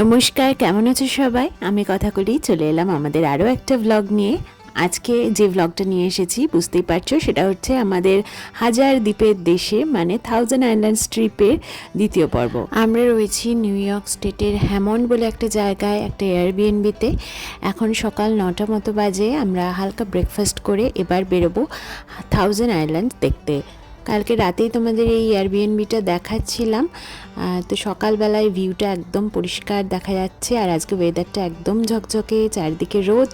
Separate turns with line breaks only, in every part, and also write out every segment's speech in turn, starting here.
নমস্কার, কেমন আছো সবাই? আমি কথা করেই চলে এলাম আমাদের আরও একটা ভ্লগ নিয়ে। আজকে যে ভ্লগটা নিয়ে এসেছি, বুঝতেই পারছ, সেটা হচ্ছে আমাদের হাজার দ্বীপের দেশে মানে থাউজেন্ড আইল্যান্ড ট্রিপের দ্বিতীয় পর্ব। আমরা রয়েছি নিউ ইয়র্ক স্টেটের হ্যামন্ড বলে একটা জায়গায়, একটা এয়ারবিএনবিতে এখন সকাল নটা মতো বাজে, আমরা হালকা ব্রেকফাস্ট করে এবার বেরোবো থাউজেন্ড আইল্যান্ড দেখতে। কালকে রাতেই তোমাদের এই এয়ারবিএনবিটা দেখাচ্ছিলাম। তো সকালবেলায় ভিউটা একদম পরিষ্কার দেখা যাচ্ছে, আর আজকে ওয়েদারটা একদম ঝকঝকে, চারদিকে রোদ।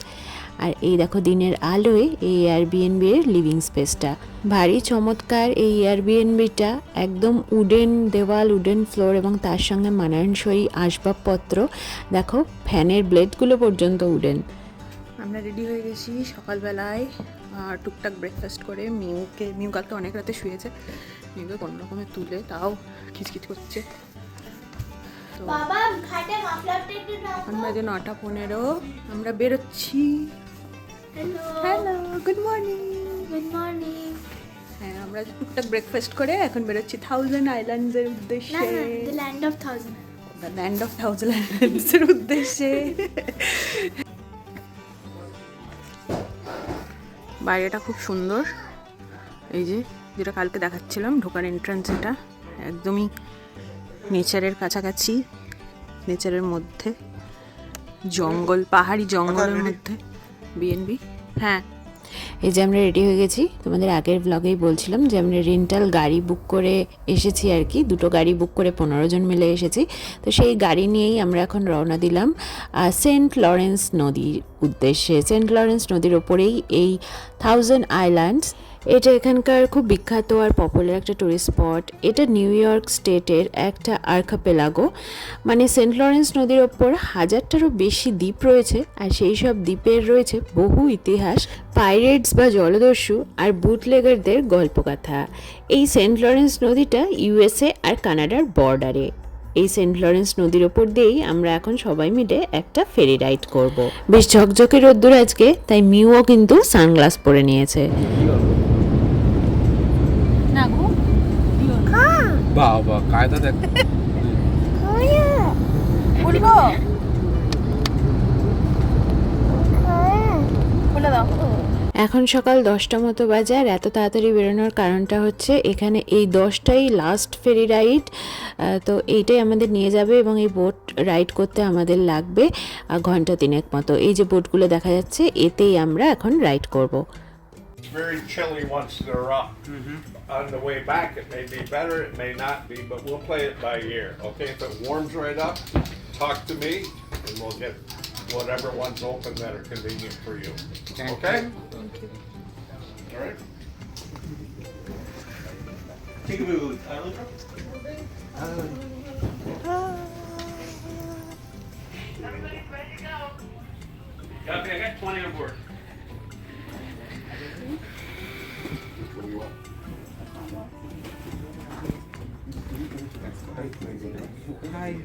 আর এই দেখো দিনের আলোয় এই এয়ারবিএনবি এর লিভিং স্পেসটা ভারী চমৎকার এই এয়ারবিএনবিটা একদম উডেন দেওয়াল, উডেন ফ্লোর এবং তার সঙ্গে মানানসই আসবাবপত্র। দেখো, ফ্যানের ব্লেডগুলো পর্যন্ত উডেন।
আমরা রেডি হয়ে গেছি সকালবেলায় আর টুকটাক ব্রেকফাস্ট করে। মিউকে মিউ কালকে অনেক রাতে শুয়েছে। মিউকে কোনো রকমে তুলে তাও খিচখিচ করছে। তো এখন বাজে নটা পনেরো আমরা বেরোচ্ছি।
Hello
good morning
good morning
হ্যাঁ আমরা টুকটাক ব্রেকফাস্ট করে এখন বেরোচ্ছি থাউজেন্ড আইল্যান্ডসের উদ্দেশ্যে।
Land of thousand
land of thousand আইল্যান্ডসের উদ্দেশ্যে। বাইরেটা খুব সুন্দর। এই যে যেটা কালকে দেখাচ্ছিলাম ঢোকার এন্ট্রান্স এটা একদমই নেচারের কাছাকাছি নেচারের মধ্যে জঙ্গল পাহাড়ি জঙ্গলের মধ্যে বিএনবি হ্যাঁ
এই যে আমরা রেডি হয়ে গেছি। তোমাদের আগের ব্লগেই বলছিলাম যে আমরা রেন্টাল গাড়ি বুক করে এসেছি আর কি। দুটো গাড়ি বুক করে পনেরো জন মিলে এসেছি। তো সেই গাড়ি নিয়েই আমরা এখন রওনা দিলাম সেন্ট লরেন্স নদীর উদ্দেশ্যে। সেন্ট লরেন্স নদীর ওপরেই এই থাউজেন্ড আইল্যান্ডস এটা এখানকার খুব বিখ্যাত আর পপুলার একটা টুরিস্ট স্পট এটা নিউ ইয়র্ক স্টেটের একটা আর্কাপেলাগো মানে সেন্ট লরেন্স নদীর ওপর হাজারটারও বেশি দ্বীপ রয়েছে। আর সেই সব দ্বীপের রয়েছে বহু ইতিহাস। পাইরেটস বা জলদস্যু আর বুটলেগারদের গল্পকথা। এই সেন্ট লরেন্স নদীটা ইউএসএ আর কানাডার বর্ডারে। এই সেন্ট লরেন্স নদীর ওপর দিয়েই আমরা এখন সবাই মিলে একটা ফেরি রাইড করব। বেশ ঝকঝকে রোদ্দুর আজকে তাই মিউও কিন্তু সানগ্লাস পরে নিয়েছে।
বাবা কায়দা দেখ।
বলে দাও।
এখন সকাল দশটা মতো বাজে আর এত তাড়াতাড়ি বেরোনোর কারণটা হচ্ছে এখানে এই দশটাই লাস্ট ফেরি রাইড তো এইটাই আমাদের নিয়ে যাবে এবং এই বোট রাইড করতে আমাদের লাগবে ঘণ্টা তিনেক মতো এই যে বোটগুলো দেখা যাচ্ছে এতেই আমরা এখন রাইড করব
very chilly once they're up. Mm-hmm. On the way back, it may be better, it may not be, but we'll play it by ear, okay? If it warms right up, talk to me, and we'll get whatever ones open that are convenient for you. Okay? Thank you. All right. Take a move. Uh, Everybody's ready to go.
Copy, I got 20 on board. Hi.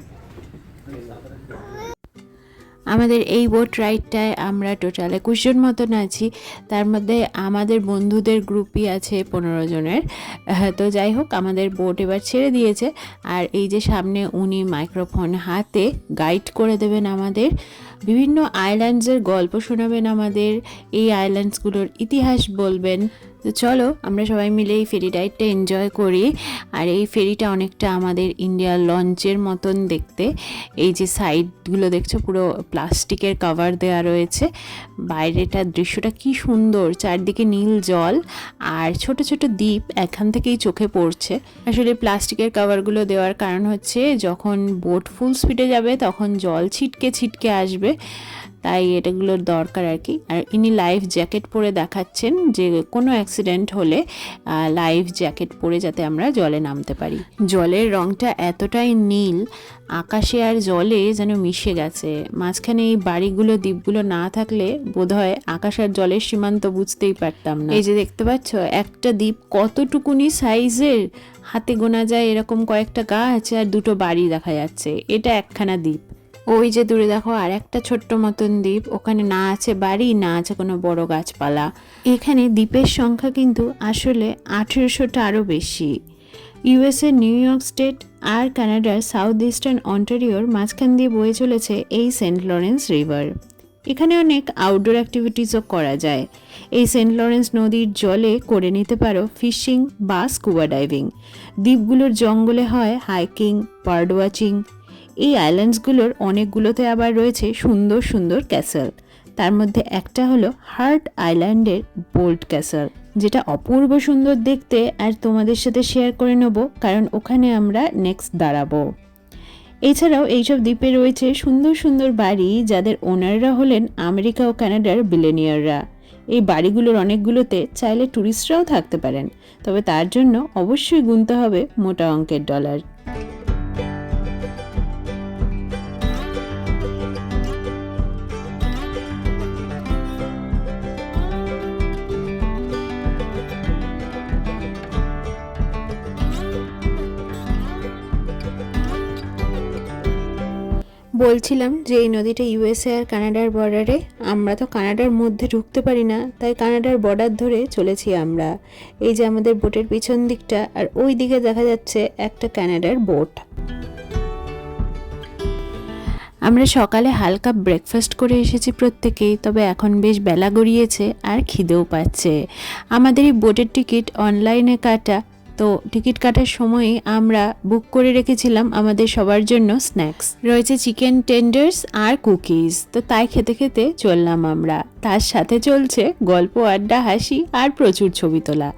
আমাদের এই boat রাইডটায় আমরা total একুশ জন মতন আছি। তার মধ্যে আমাদের বন্ধুদের গ্রুপই আছে পনেরো জনের। তো যাই হোক, আমাদের বোট এবার ছেড়ে দিয়েছে। আর এই যে সামনে উনি মাইক্রোফোন হাতে গাইড করে দেবেন আমাদের। বিভিন্ন আইল্যান্ডসের গল্প শোনাবেন আমাদের। এই আইল্যান্ডসগুলোর ইতিহাস বলবেন। তো চলো, আমরা সবাই মিলে এই ফেরি রাইডটা এনজয় করি। আর এই ফেরিটা অনেকটা আমাদের ইন্ডিয়ার লঞ্চের মতন দেখতে। এই যে সাইডগুলো দেখছ, পুরো প্লাস্টিকের কভার দেওয়া রয়েছে। বাইরেটার দৃশ্যটা কি সুন্দর, চারদিকে নীল জল আর ছোট ছোট দ্বীপ এখান থেকেই চোখে পড়ছে। আসলে প্লাস্টিকের কভারগুলো দেওয়ার কারণ হচ্ছে, যখন বোট ফুল স্পিডে যাবে, তখন জল ছিটকে ছিটকে আসবে। তাই এটাগুলোর দরকার আর কি। আর ইনি লাইফ জ্যাকেট পরে দেখাচ্ছেন যে কোনো অ্যাক্সিডেন্ট হলে লাইফ জ্যাকেট পরে যাতে আমরা জলে নামতে পারি। জলের রংটা এতটাই নীল, আকাশে আর জলে যেন মিশে গেছে। মাঝখানে এই বাড়িগুলো, দ্বীপগুলো না থাকলে বোধহয় আকাশ আর জলের সীমান্ত বুঝতেই পারতাম না। এই যে দেখতে পাচ্ছ, একটা দ্বীপ কতটুকুনি সাইজের? হাতে গোনা যায় এরকম কয়েকটা গাছ আর দুটো বাড়ি দেখা যাচ্ছে। এটা একখানা দ্বীপ। ওই যে দূরে দেখো, আর একটা ছোট্ট মতন দ্বীপ। ওখানে না আছে বাড়ি, না আছে কোনো বড় গাছপালা। এখানে দ্বীপের সংখ্যা কিন্তু আসলে আঠেরোশোটা আরও বেশি। ইউএসএ, নিউ ইয়র্ক স্টেট আর কানাডার সাউথ ইস্টার্ন অন্টারিওর মাঝখান দিয়ে বয়ে চলেছে এই সেন্ট লরেন্স রিভার। এখানে অনেক আউটডোর অ্যাক্টিভিটিসও করা যায়। এই সেন্ট লরেন্স নদীর জলে করে নিতে পারো ফিশিং বা স্কুবা ডাইভিং। দ্বীপগুলোর জঙ্গলে হয় হাইকিং, বার্ড ওয়াচিং এই আইল্যান্ডসগুলোর অনেকগুলোতে আবার রয়েছে সুন্দর সুন্দর ক্যাসেল তার মধ্যে একটা হলো হার্ট আইল্যান্ডের বোল্ট ক্যাসেল যেটা অপূর্ব সুন্দর দেখতে আর তোমাদের সাথে শেয়ার করে নেব, কারণ ওখানে আমরা নেক্সট দাঁড়াবো। এছাড়াও এইসব দ্বীপে রয়েছে সুন্দর সুন্দর বাড়ি, যাদের ওনাররা হলেন আমেরিকা ও কানাডার বিলেনিয়াররা এই বাড়িগুলোর অনেকগুলোতে চাইলে ট্যুরিস্টরাও থাকতে পারেন, তবে তার জন্য অবশ্যই গুনতে হবে মোটা অঙ্কের ডলার বলছিলাম যে এই নদীটা ইউএসএ আর কানাডার বর্ডারে আমরা তো কানাডার মধ্যে ঢুকতে পারি না, তাই কানাডার বর্ডার ধরে চলেছি আমরা। এই যে আমাদের বোটের পিছন দিকটা, আর ওই দিকে দেখা যাচ্ছে একটা কানাডার বোট আমরা সকালে হালকা ব্রেকফাস্ট করে এসেছি প্রত্যেকেই, তবে এখন বেশ বেলা গড়িয়েছে আর খিদেও পাচ্ছে। আমাদের এই বোটের টিকিট অনলাইনে কাটা তো টিকিট কাটার সময়ে আমরা বুক করে রেখেছিলাম আমাদের সবার জন্য স্ন্যাক্স রয়েছে চিকেন টেন্ডার্স আর কুকিজ তো তাই খেতে খেতে চললাম আমরা। তার সাথে চলছে গল্প, আড্ডা, হাসি আর প্রচুর ছবি তোলা।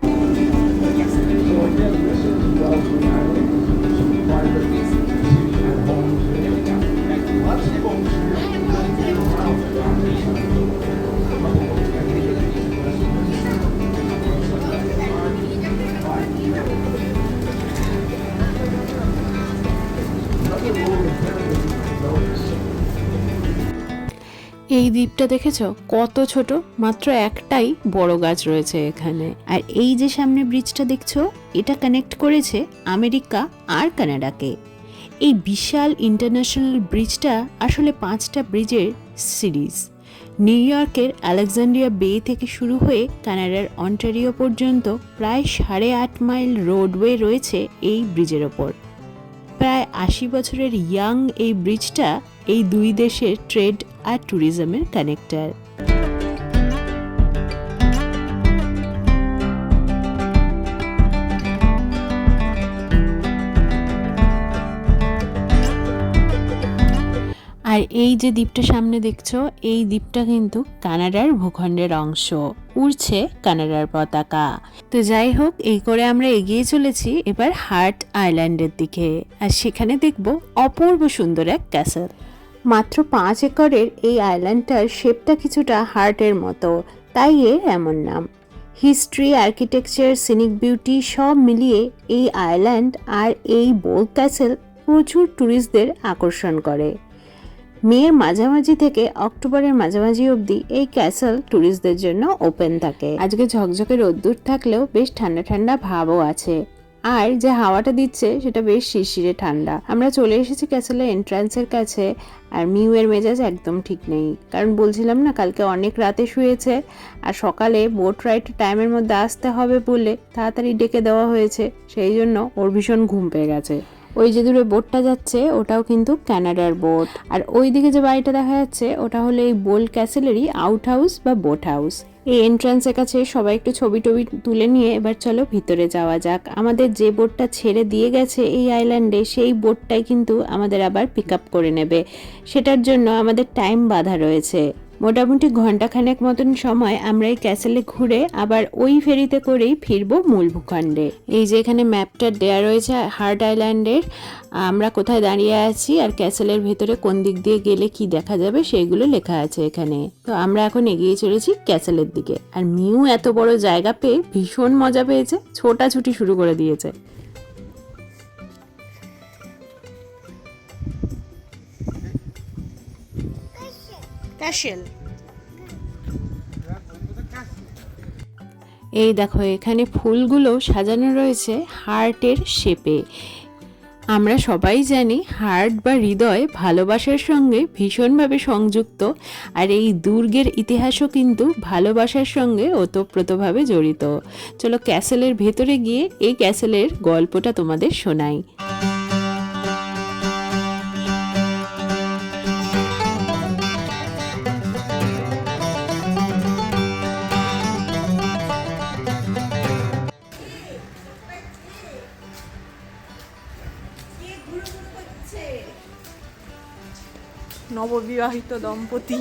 এই দ্বীপটা দেখেছ? কত ছোট, মাত্র একটাই বড় গাছ রয়েছে এখানে। আর এই যে সামনে ব্রিজটা দেখছ, এটা কানেক্ট করেছে আমেরিকা আর কানাডাকে। এই বিশাল ইন্টারন্যাশনাল ব্রিজটা আসলে পাঁচটা ব্রিজের সিরিজ নিউ ইয়র্কের আলেকজান্ড্রিয়া বে থেকে শুরু হয়ে কানাডার অন্টারিও পর্যন্ত প্রায় সাড়ে আট মাইল রোডওয়ে রয়েছে এই ব্রিজের ওপর। প্রায় আশি বছরের ইয়াং এই ব্রিজটা এই দুই দেশের ট্রেড আর ট্যুরিজমের কানেক্টার। আর এই যে দ্বীপটা সামনে দেখছ, এই দ্বীপটা কিন্তু কানাডার ভূখণ্ডের অংশ। উড়ছে কানাডার পতাকা। তো যাই হোক, এই করে আমরা এগিয়ে চলেছি এবার হার্ট আইল্যান্ডের দিকে। আর সেখানে দেখব অপূর্ব সুন্দর এক ক্যাসেল। মাত্র পাঁচ একরের এই আইল্যান্ডটার শেপটা কিছুটা হার্টের মতো, তাই এর এমন নাম। হিস্ট্রি আর্কিটেকচার সিনিক বিউটি সব মিলিয়ে এই আইল্যান্ড আর এই বোল ক্যাসেল প্রচুর ট্যুরিস্টদের আকর্ষণ করে। মেয়ের মাঝামাঝি থেকে অক্টোবরের মাঝামাঝি অবধি এই ক্যাসেল ট্যুরিস্টদের জন্য ওপেন থাকে। আজকে ঝকঝকে রোদ্দুর থাকলেও বেশ ঠান্ডা ঠান্ডা ভাবও আছে। আর যে হাওয়াটা দিচ্ছে, সেটা বেশ শিরশিরে ঠান্ডা। আমরা চলে এসেছি ক্যাসেলের এন্ট্রান্সের কাছে, আর মিউয়ের মেজাজ একদম ঠিক নেই। কারণ বলছিলাম না, কালকে অনেক রাতে শুয়েছে, আর সকালে বোট রাইড টাইমের মধ্যে আসতে হবে বলে তাড়াতাড়ি ডেকে দেওয়া হয়েছে, সেই জন্য ওর ভীষণ ঘুম পেয়ে গেছে। ওই যে দূরে বোটটা যাচ্ছে, ওটাও কিন্তু ক্যানাডার বোট আর ওই দিকে যে বাড়িটা দেখা যাচ্ছে, ওটা হলো এই বোল ক্যাসেলেরই আউট হাউস বা বোট হাউস এই এন্ট্রান্সের কাছে সবাই একটু ছবি টবি তুলে নিয়ে এবার চলো ভিতরে যাওয়া যাক। আমাদের যে বোটটা ছেড়ে দিয়ে গেছে এই আইল্যান্ডে সেই বোটটাই কিন্তু আমাদের আবার পিক আপ করে নেবে। সেটার জন্য আমাদের টাইম বাধা রয়েছে। মোটামুটি ঘন্টাখানেক মতন সময় আমরা এই ক্যাসেলে ঘুরে আবার ওই ফেরিতে করেই ফিরবো মূল ভূখণ্ডে। এই যে এখানে ম্যাপটা দেয়া রয়েছে হার্ট আইল্যান্ডের, আমরা কোথায় দাঁড়িয়ে আছি আর ক্যাসেলের ভেতরে কোন দিক দিয়ে গেলে কি দেখা যাবে সেইগুলো লেখা আছে এখানে। তো আমরা এখন এগিয়ে চলেছি ক্যাসেলের দিকে। আর মিউ এত বড় জায়গা পেয়ে ভীষণ মজা পেয়েছে, ছোটাছুটি শুরু করে দিয়েছে।
ক্যাশেল।
এই দেখো, এখানে ফুলগুলো সাজানো রয়েছে হার্টের শেপে। আমরা সবাই জানি হার্ট বা হৃদয় ভালোবাসার সঙ্গে ভীষণভাবে সংযুক্ত, আর এই দুর্গের ইতিহাসও কিন্তু ভালোবাসার সঙ্গে ওতপ্রোতভাবে জড়িত। চলো ক্যাসেলের ভেতরে গিয়ে এই ক্যাসেলের গল্পটা তোমাদের শোনাই।
নববিবাহিত দম্পতি।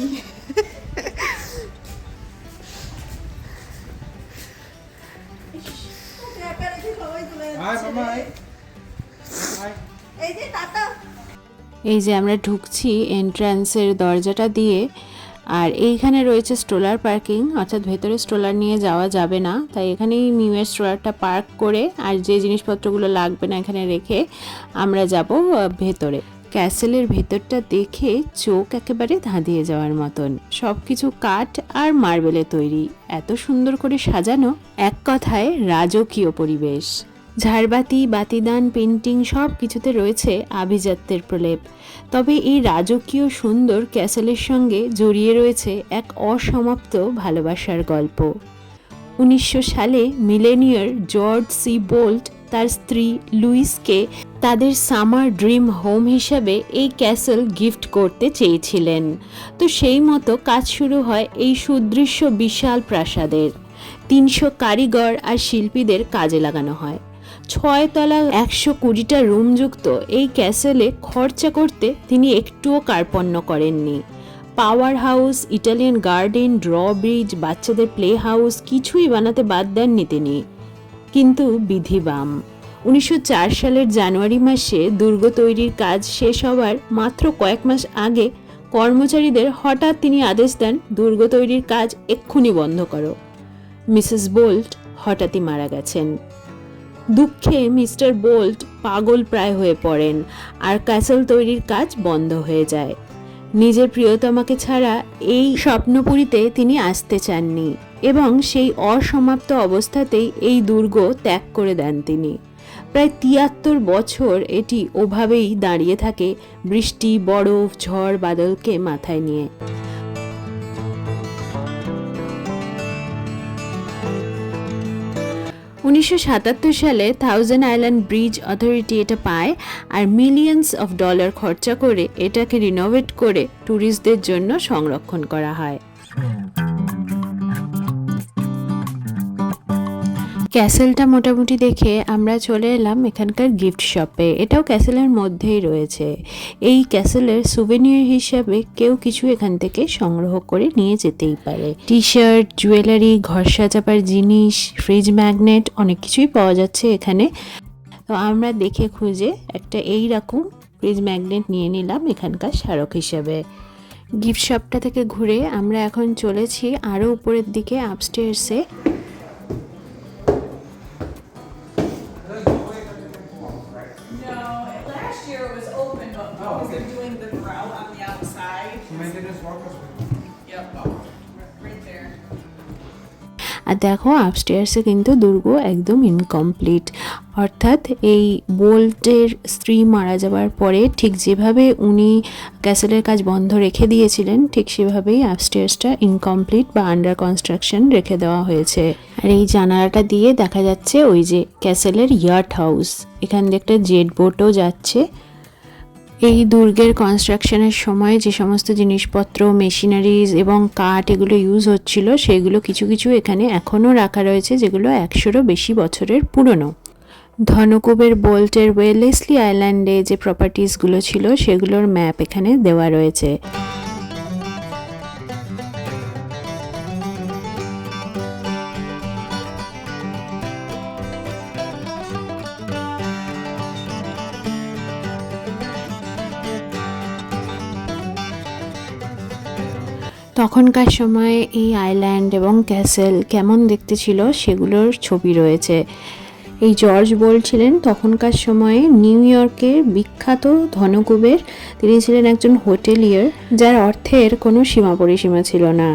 এই যে আমরা ঢুকছি এন্ট্রান্সের দরজাটা দিয়ে আর এইখানে রয়েছে স্ট্রোলার পার্কিং অর্থাৎ ভেতরে স্ট্রোলার নিয়ে যাওয়া যাবে না। তাই এখানেই মিউয়ের স্ট্রোলারটা পার্ক করে আর যে জিনিসপত্রগুলো লাগবে না এখানে রেখে আমরা যাব ভেতরে। ক্যাসেলের ভেতরটা দেখে চোখ একেবারে ধাঁধিয়ে যাওয়ার মতন। সব কিছু কাঠ আর মার্বেলে তৈরি। এত সুন্দর করে সাজানো এক কথায় রাজকীয় পরিবেশ। ঝাড়বাতি, বাতিদান, পেন্টিং সব কিছুতে রয়েছে আভিজাত্যের প্রলেপ। তবে এই রাজকীয় সুন্দর ক্যাসেলের সঙ্গে জড়িয়ে রয়েছে এক অসমাপ্ত ভালোবাসার গল্প। উনিশশো সালে মিলেনিয়ার জর্জ সি বোল্ট তার স্ত্রী লুইসকে তাদের সামার ড্রিম হোম হিসাবে এই ক্যাসেল গিফট করতে চেয়েছিলেন। তো সেই মতো কাজ শুরু হয় এই সুদৃশ্য বিশাল প্রাসাদের। তিনশো কারিগর আর শিল্পীদের কাজে লাগানো হয়। ছয়তলা একশো কুড়িটা রুমযুক্ত এই ক্যাসেলে খরচা করতে তিনি একটুও কার্পণ্য করেননি। Power house, Italian garden, drawbridge, বাচ্চাদের প্লে হাউস কিছুই বানাতে বাদ দেননি তিনি। কিন্তু বিধিবাম উনিশশো চার সালের জানুয়ারি মাসে দুর্গ তৈরির কাজ শেষ হওয়ার মাত্র কয়েক মাস আগে কর্মচারীদের হঠাৎ তিনি আদেশ দেন, দুর্গ তৈরির কাজ এক্ষুনি বন্ধ করো। মিসেস বোল্ট হঠাৎই মারা গেছেন। দুঃখে মিস্টার বোল্ট পাগল প্রায় হয়ে পড়েন আর ক্যাসেল তৈরির কাজ বন্ধ হয়ে যায়। নিজের প্রিয়তমাকে ছাড়া এই স্বপ্নপুরীতে তিনি আসতে চাননি এবং সেই অসমাপ্ত অবস্থাতেই এই দুর্গ ত্যাগ করে দেন তিনি। প্রায় তিয়াত্তর বছর এটি ওভাবেই দাঁড়িয়ে থাকে বৃষ্টি, বরফ, ঝড়, বাদলকে মাথায় নিয়ে। উনিশশো সাতাত্তর সালে থাউজেন্ড আইল্যান্ড ব্রিজ অথরিটি এটা পায় আর মিলিয়নস অফ ডলার খরচা করে এটাকে রিনোভেট করে ট্যুরিস্টদের জন্য সংরক্ষণ করা হয়। ক্যাসেলটা মোটামুটি দেখে আমরা চলে এলাম এখানকার গিফট শপে। এটাও ক্যাসেলের মধ্যেই রয়েছে। এই ক্যাসেলের সুভেনিয়ার হিসাবে কেউ কিছু এখান থেকে সংগ্রহ করে নিয়ে যেতেই পারে। টি শার্ট জুয়েলারি ঘর সাজাবার জিনিস ফ্রিজ ম্যাগনেট অনেক কিছুই পাওয়া যাচ্ছে এখানে। তো আমরা দেখে খুঁজে একটা এই রকম ফ্রিজ ম্যাগনেট নিয়ে নিলাম এখানকার স্মারক হিসাবে। গিফট শপটা থেকে ঘুরে আমরা এখন চলেছি আরও উপরের দিকে আপস্টেয়ার্সে দেখো আপস্টেয়ার্সে কিন্তু দুর্গ একদম ইনকমপ্লিট অর্থাৎ এই বোল্টের স্ত্রী মারা যাওয়ার পরে ঠিক যেভাবে উনি ক্যাসেলের কাজ বন্ধ রেখে দিয়েছিলেন, ঠিক সেভাবেই আপস্টেয়ার্সটা ইনকমপ্লিট বা আন্ডার কনস্ট্রাকশন রেখে দেওয়া হয়েছে। আর এই জানালাটা দিয়ে দেখা যাচ্ছে ওই যে ক্যাসেলের ইয়ার্ট হাউস এখান দিয়ে একটা জেট বোটও যাচ্ছে। এই দুর্গের কনস্ট্রাকশনের সময় যে সমস্ত জিনিসপত্র মেশিনারিজ এবং কাঠ এগুলো ইউজ হচ্ছিল, সেগুলো কিছু কিছু এখানে এখনও রাখা রয়েছে, যেগুলো একশোরও বেশি বছরের পুরনো। ধনকুবের বোল্টের ওয়েলেসলি আইল্যান্ডে যে প্রপার্টিসগুলো ছিল, সেগুলোর ম্যাপ এখানে দেওয়া রয়েছে। তখনকার সময়ে এই আইল্যান্ড এবং ক্যাসেল কেমন দেখতে ছিল সেগুলোর ছবি রয়েছে। এই জর্জ বলছিলেন তখনকার সময়ে নিউ ইয়র্কের বিখ্যাত ধনকুবের। তিনি ছিলেন একজন হোটেলিয়ার, যার অর্থের কোনো সীমা পরিসীমা ছিল না।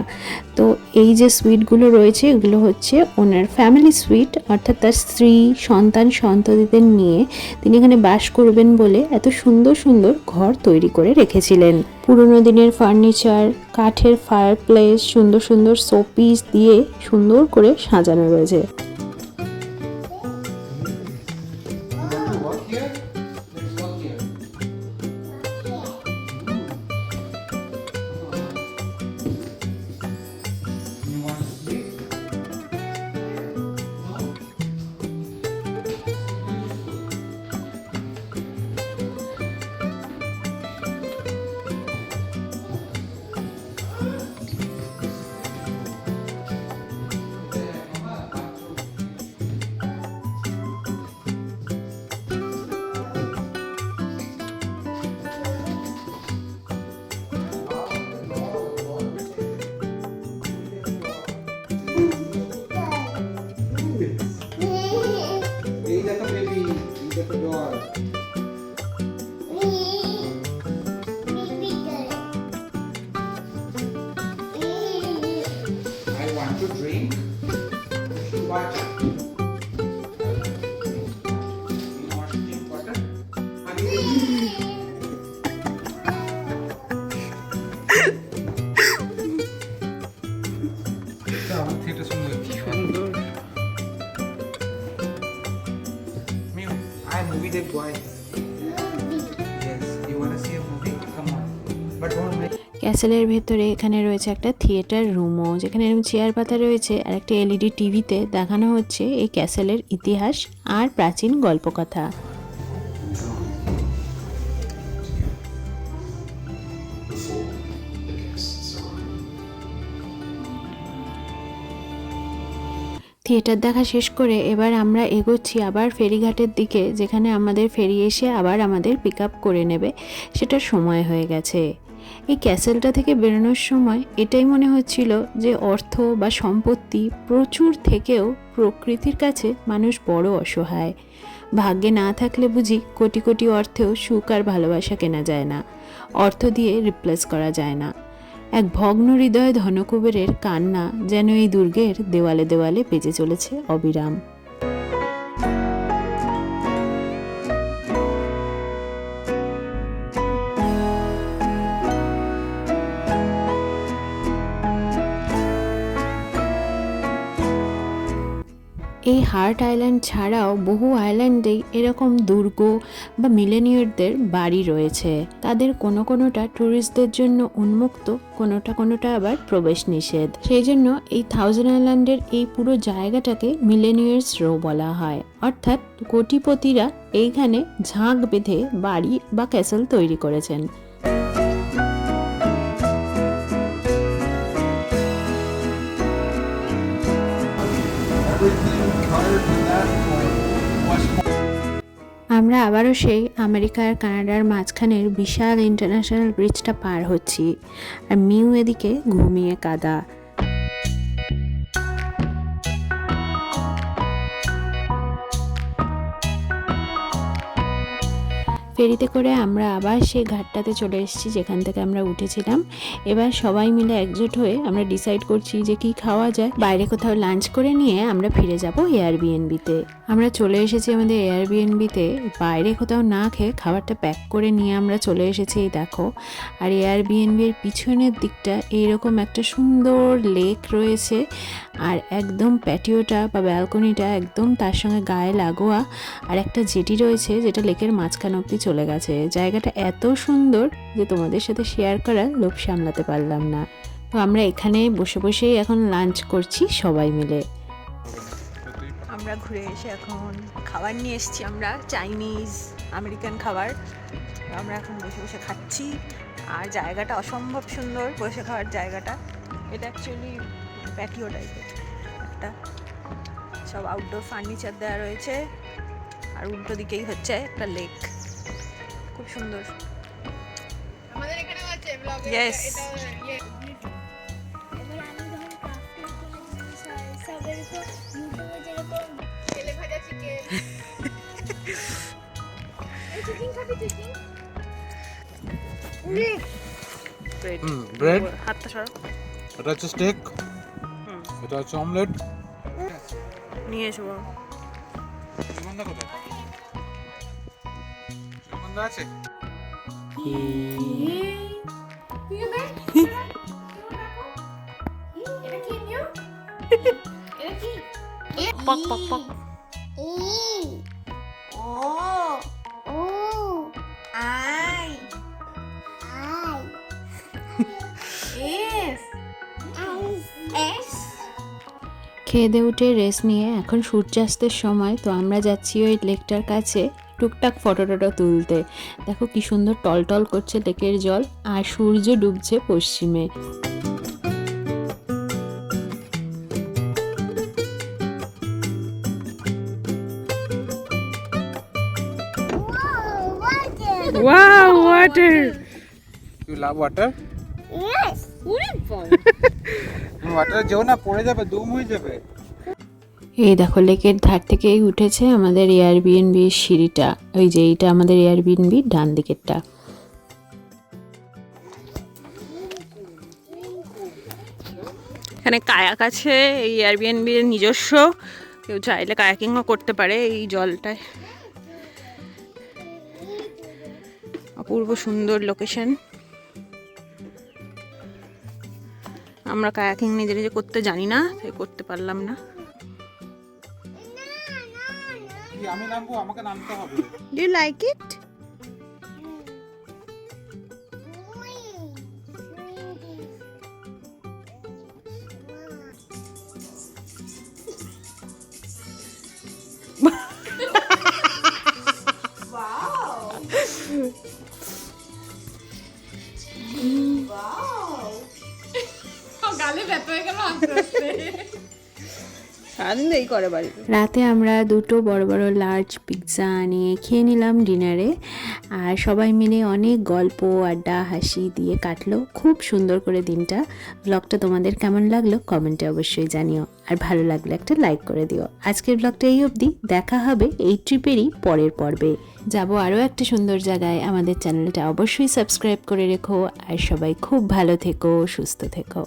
তো এই যে সুইটগুলো রয়েছে, এগুলো হচ্ছে ওনার ফ্যামিলি সুইট অর্থাৎ তার স্ত্রী, সন্তান, সন্ততিদের নিয়ে তিনি এখানে বাস করবেন বলে এত সুন্দর সুন্দর ঘর তৈরি করে রেখেছিলেন। পুরনো দিনের ফার্নিচার কাঠের ফায়ার প্লেস সুন্দর সুন্দর শোপিস দিয়ে সুন্দর করে সাজানো রয়েছে।
watching.
ক্যাসেলের ভেতরে এখানে রয়েছে একটা থিয়েটার রুমও, যেখানে এরকম চেয়ার পাতা রয়েছে আর একটা এলইডি টিভিতে দেখানো হচ্ছে এই ক্যাসেলের ইতিহাস আর প্রাচীন গল্পকথা। থিয়েটার দেখা শেষ করে এবার আমরা এগোচ্ছি আবার ফেরিঘাটের দিকে, যেখানে আমাদের ফেরি এসে আবার আমাদের পিক আপ করে নেবে। সেটা সময় হয়ে গেছে। এই ক্যাসেলটা থেকে বেরোনোর সময় এটাই মনে হচ্ছিল যে অর্থ বা সম্পত্তি প্রচুর থেকেও প্রকৃতির কাছে মানুষ বড় অসহায়। ভাগ্যে না থাকলে বুঝি কোটি কোটি অর্থেও সুখ আর ভালোবাসা কেনা যায় না। অর্থ দিয়ে রিপ্লেস করা যায় না। এক ভগ্ন হৃদয় ধনকুবেরের কান্না যেন এই দুর্গের দেওয়ালে দেওয়ালে বেজে চলেছে অবিরাম। এই হার্ট আইল্যান্ড ছাড়াও বহু আইল্যান্ডেই এরকম দুর্গ বা মিলেনিয়রদের বাড়ি রয়েছে। তাদের কোনো কোনোটা ট্যুরিস্টদের জন্য উন্মুক্ত, কোনোটা কোনোটা আবার প্রবেশ নিষেধ। সেই জন্য এই থাউজেন্ড আইল্যান্ডের এই পুরো জায়গাটাকে মিলেনিয়ার্স রো বলা হয়। অর্থাৎ কোটিপতিরা এইখানে ঝাঁক বেঁধে বাড়ি বা ক্যাসেল তৈরি করেছেন। আমরা আবারও সেই আমেরিকা আর কানাডার মাঝখানের বিশাল ইন্টারন্যাশনাল ব্রিজটা পার হচ্ছি। আর মিউ এদিকে ঘুমিয়ে কাদা। ফেরিতে করে আমরা আবার সেই ঘাটটাতে চলে এসেছি, যেখান থেকে আমরা উঠেছিলাম। এবার সবাই মিলে একজোট হয়ে আমরা ডিসাইড করছি যে কি খাওয়া যায়। বাইরে কোথাও লাঞ্চ করে নিয়ে আমরা ফিরে যাব এয়ারবিএনবিতে আমরা চলে এসেছি আমাদের এয়ারবিএনবিতে বাইরে কোথাও না খেয়ে খাবারটা প্যাক করে নিয়ে আমরা চলে এসেছি, এই দেখো। আর এয়ারবিএনবির পিছনের দিকটা এইরকম একটা সুন্দর লেক রয়েছে। আর একদম প্যাটিওটা বা ব্যালকনিটা একদম তার সঙ্গে গায়ে লাগোয়া। আর একটা জেটি রয়েছে, যেটা লেকের মাঝখান অব্দি চলে গেছে। জায়গাটা এত সুন্দর যে তোমাদের সাথে শেয়ার করার লোভ সামলাতে পারলাম না। তো আমরা এখানে বসে বসেই এখন লাঞ্চ করছি সবাই মিলে।
আমরা ঘুরে এসে এখন খাবার নিয়ে এসেছি আমরা চাইনিজ আমেরিকান খাবার। আমরা এখন বসে বসে খাচ্ছি। আর জায়গাটা অসম্ভব সুন্দর, বসে খাওয়ার জায়গাটা। এটা অ্যাকচুয়ালি প্যাটিও টাইপের একটা। সব আউটডোর ফার্নিচার দেওয়া রয়েছে। আর উল্টো দিকেই হচ্ছে একটা লেক খুব সুন্দর।
আমাদের এখানেও আছে ব্লগে
Yes.
এটা ইয়ে।
ব্রেড হাতটা সরো।
এটা হচ্ছে স্টেক। এটা হচ্ছে অমলেট
নিয়ে এসো বাবা।
সুগন্ধা আছে?
পক পক পক।
খেয়ে দিয়ে উঠে রেস্ট নিয়ে। এখন সূর্যাস্তের সময় তো আমরা যাচ্ছি ওই লেকটার কাছে। টুকটাক ফটো টটো তুলতে। দেখো কি সুন্দর টলটল করছে লেকের জল আর সূর্য ডুবছে পশ্চিমে।
Wow water
you love water ওয়াটারে যেও না পড়ে যাবে দুম হয়ে যাবে।
এই দেখো, লেকের ধার থেকেই উঠেছে আমাদের এয়ারবিএনবি সিঁড়িটা। ওই যে এইটা আমাদের এয়ারবিএনবি ডান দিকেরটা।
এখানে কায়াক আছে, এই এয়ারবিএনবি এর নিজস্ব। কেউ চাইলে কায়াকিংও করতে পারে এই জলটায়। অপূর্ব সুন্দর লোকেশন আমরা কায়াকিং নিজে নিজে করতে জানি না, তাই করতে পারলাম না।
আমি নামবো? আমাকে নামতে হবে।
ডু লাইক ইট করে বাড়িতে।
রাতে আমরা দুটো বড় বড় লার্জ পিৎজা আনিয়ে খেয়ে নিলাম ডিনারে আর সবাই মিলে অনেক গল্প, আড্ডা, হাসি দিয়ে কাটলো। খুব সুন্দর করে দিনটা। ব্লগটা তোমাদের কেমন লাগল কমেন্টে অবশ্যই জানিও। আর ভালো লাগলে একটা লাইক করে দিও। আজকের ব্লগটা এই অবধি। দেখা হবে এই ট্রিপেরই পরের পর্বে। যাব আরও একটা সুন্দর জায়গায়। আমাদের চ্যানেলটা অবশ্যই সাবস্ক্রাইব করে রেখো। আর সবাই খুব ভালো থেকো, সুস্থ থেকো।